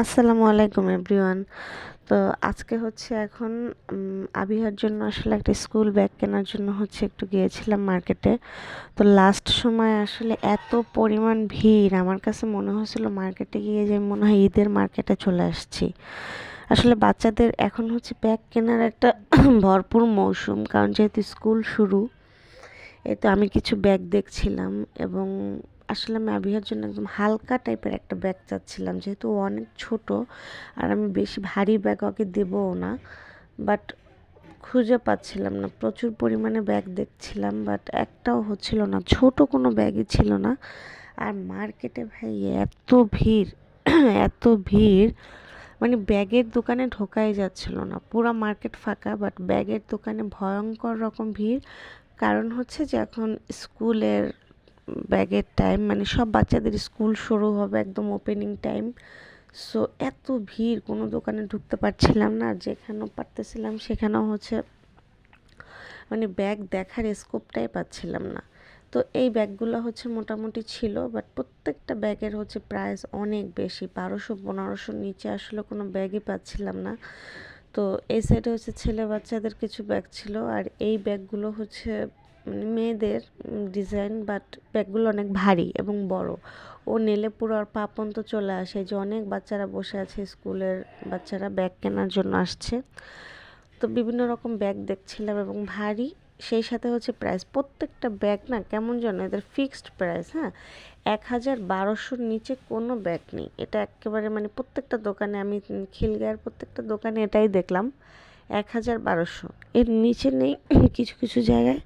আসসালামু আলাইকুম, এভরিওয়ান। তো আজকে হচ্ছে এখন আবিহার জন্য আসলে একটা স্কুল ব্যাগ কেনার জন্য হচ্ছে একটু গিয়েছিলাম মার্কেটে। তো লাস্ট সময় আসলে এত পরিমাণ ভিড়, আমার কাছে মনে হয়েছিল মার্কেটে গিয়ে যে মনে হয় ঈদের মার্কেটে চলে আসছি। আসলে বাচ্চাদের এখন হচ্ছে ব্যাগ কেনার একটা ভরপুর মৌসুম, কারণ যেহেতু স্কুল শুরু এই তো আমি কিছু ব্যাগ দেখছিলাম এবং আসলে আমি আবিহার জন্য একদম হালকা টাইপের একটা ব্যাগ চাচ্ছিলাম। যেহেতু অনেক ছোট, আর আমি বেশি ভারী ব্যাগ ওকে দেবও না। বাট খুঁজে পাচ্ছিলাম না। প্রচুর পরিমাণে ব্যাগ দেখছিলাম বাট একটাও হচ্ছিল না। ছোট কোনো ব্যাগই ছিল না। আর মার্কেটে ভাই এত ভিড় এত ভিড়। মানে ব্যাগের দোকানে ঢোকাই যাচ্ছিল না। পুরো মার্কেট ফাঁকা বাট ব্যাগের দোকানে ভয়ঙ্কর রকম ভিড়। কারণ হচ্ছে যে এখন স্কুলের ব্যাগের টাইম মানে সব বাচ্চাদের স্কুল শুরু হবে একদম ওপেনিং টাইম সো এত ভিড়, কোনো দোকানে ঢুকতে পারছিলাম না, যেখানেও পারতেছিলাম সেখানেও হচ্ছে মানে ব্যাগ দেখার স্কোপটাই পাচ্ছিলাম না। তো এই ব্যাগগুলো হচ্ছে মোটামুটি ছিল বাট প্রত্যেকটা ব্যাগের হচ্ছে প্রাইস অনেক বেশি, বারোশো, পনেরোশো নিচে আসলে কোনো ব্যাগই পাচ্ছিলাম না। তো এই সাইডে হচ্ছে ছেলে বাচ্চাদের কিছু ব্যাগ ছিল, আর এই ব্যাগগুলো হচ্ছে মেয়েদের ডিজাইন বাট ব্যাগগুলো অনেক ভারী এবং বড়। ও নেলে পুরো আর পা পর্যন্ত চলে আসে। যে অনেক বাচ্চারা বসে আছে স্কুলের, বাচ্চারা ব্যাগ কেনার জন্য আসছে। তো বিভিন্ন রকম ব্যাগ দেখছিলাম এবং ভারী। সেই সাথে হচ্ছে প্রাইস প্রত্যেকটা ব্যাগ না কেমন যেন এদের ফিক্সড প্রাইস হ্যাঁ? এক হাজার বারোশোর নিচে কোনো ব্যাগ নেই। এটা একেবারে মানে প্রত্যেকটা দোকানে আমি খিলগায়ের প্রত্যেকটা দোকানে এটাই দেখলাম। এক হাজার বারোশো। এর নিচে নেই, কিছু কিছু জায়গায়।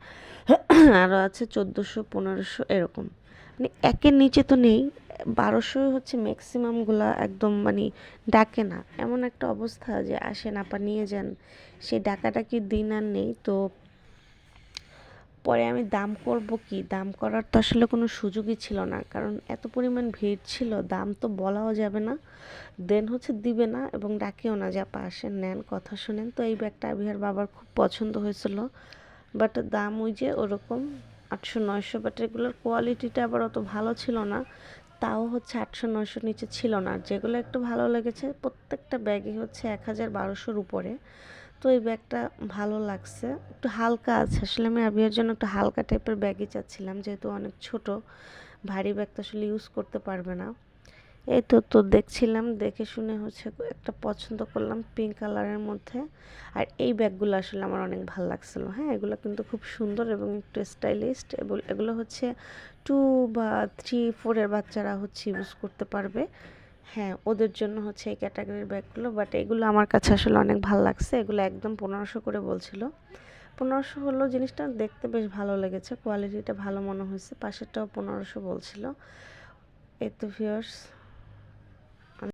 আরও আছে চোদ্দোশো, পনেরোশো, এরকম। মানে একের নিচে তো নেই। বারোশো হচ্ছে ম্যাক্সিমামগুলো একদম মানে ডাকে না। এমন একটা অবস্থা যে আসেন, আপা নিয়ে যান। সেই ডাকাটা কি দিন আর নেই। তো পরে আমি দাম করব কি? দাম করার তো আসলে কোনো সুযোগই ছিল না। কারণ এত পরিমাণ ভিড় ছিল, দাম তো বলাও যাবে না। দেন হচ্ছে দিবে না এবং ডাকেও না যে আসেন, নেন, কথা শোনেন। তো এই ব্যাগটা আবিহার বাবার খুব পছন্দ হয়েছিল। বাট দাম ওই যে ওরকম আটশো নয়শো বাট এগুলোর কোয়ালিটিটা আবার অত ভালো ছিল না। তাও হচ্ছে আটশো নয়শোর নিচে ছিল না। যেগুলো একটু ভালো লেগেছে, প্রত্যেকটা ব্যাগই হচ্ছে এক হাজার বারোশোর উপরে। তো এই ব্যাগটা ভালো লাগছে। একটু হালকা আছে। আসলে আমি আবিয়ার জন্য একটু হালকা টাইপের ব্যাগই চাচ্ছিলাম। যেহেতু অনেক ছোট, ভারী ব্যাগ তো আসলে ইউজ করতে পারবে না। এই তো তো দেখছিলাম, দেখে শুনে হচ্ছে একটা পছন্দ করলাম পিঙ্ক কালারের মধ্যে। আর এই ব্যাগগুলো আসলে আমার অনেক ভালো লাগছিল। হ্যাঁ এগুলো কিন্তু খুব সুন্দর এবং একটু স্টাইলিস্ট এবং এগুলো হচ্ছে টু বা থ্রি ফোরের বাচ্চারা হচ্ছে ইউজ করতে পারবে। হ্যাঁ ওদের জন্য হচ্ছে এই ক্যাটাগরির ব্যাগগুলো বাট এগুলো আমার কাছে আসলে অনেক ভালো লাগছে। এগুলো একদম পনেরোশো করে বলছিল। পনেরোশো হলো জিনিসটা দেখতে বেশ ভালো লেগেছে কোয়ালিটিটা ভালো মনে হয়েছে, পাশেরটাও পনেরোশো বলছিল। এত ভিউয়ার্স